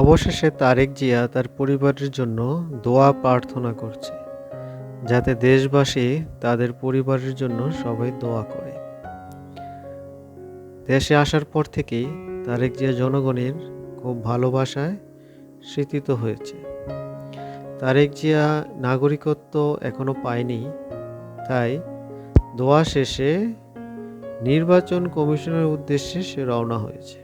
অবশেষে তারেক জিয়া তার পরিবারের জন্য দোয়া প্রার্থনা করছে, যাতে দেশবাসী তাদের পরিবারের জন্য সবাই দোয়া করে। দেশে আসার পর থেকেই তারেক জিয়া জনগণের খুব ভালোবাসায় স্মৃতিত হয়েছে। তারেক জিয়া নাগরিকত্ব এখনও পায়নি, তাই দোয়া শেষে নির্বাচন কমিশনের উদ্দেশ্যে সে রওনা হয়েছে।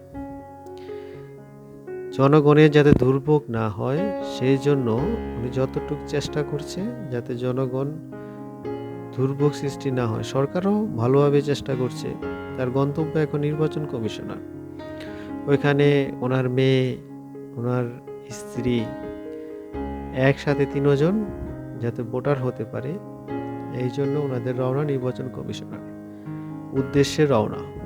জনগণের যাতে দুর্ভোগ না হয়, সেই জন্য উনি যতটুকু চেষ্টা করছে যাতে জনগণ দুর্ভোগ সৃষ্টি না হয়। সরকারও ভালোভাবে চেষ্টা করছে। তার গন্তব্য এখন নির্বাচন কমিশনার। ওইখানে ওনার মেয়ে, ওনার স্ত্রী একসাথে তিনজন যাতে ভোটার হতে পারে, এই জন্য ওনাদের রওনা নির্বাচন কমিশনার। উদ্দেশ্যে রওনা।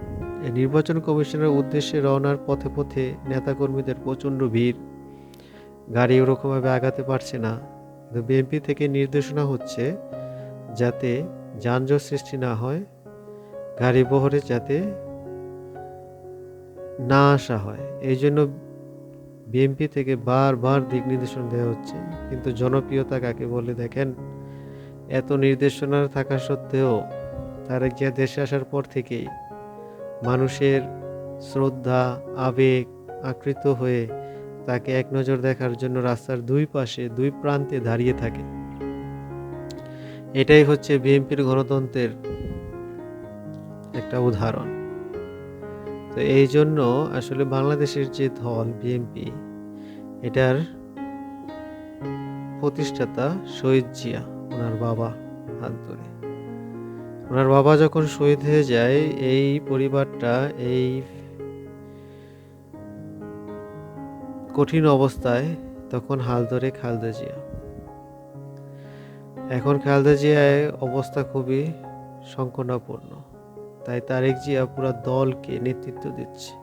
নির্বাচন কমিশনের উদ্দেশ্যে রওনার পথে পথে নেতাকর্মীদের প্রচণ্ড ভিড়। গাড়ি ওরকমভাবে আগাতে পারছে না। কিন্তু বিএনপি থেকে নির্দেশনা হচ্ছে যাতে যানজট সৃষ্টি না হয়, গাড়ি বহরে যাতে না আসা হয়। এই জন্য বিএনপি থেকে বারবার দিক নির্দেশনা দেওয়া হচ্ছে। কিন্তু জনপ্রিয়তা কাকে বলে দেখেন? এত নির্দেশনা থাকা সত্ত্বেও তারেক জিয়া দেশে আসার পর থেকেই মানুষের শ্রদ্ধা, আবেগ আকৃত হয়ে তাকে এক নজর দেখার জন্য রাস্তার দুই পাশে, দুই প্রান্তে দাঁড়িয়ে থাকে। এটাই হচ্ছে বিএনপির গণতন্ত্রের একটা উদাহরণ। তো এই জন্য আসলে বাংলাদেশের যে দল বিএনপি, এটার প্রতিষ্ঠাতা শহীদ জিয়া, ওনার বাবা হাত ধরে। ওনার বাবা যখন শহীদ হয়ে যায়, এই পরিবারটা এই কঠিন অবস্থায় তখন হাল ধরে খালদা জিয়া। এখন খালদা জিয়ায় অবস্থা খুবই সংকটাপূর্ণ। তাই তারেক জিয়া পুরো দলকে নেতৃত্ব দিচ্ছে।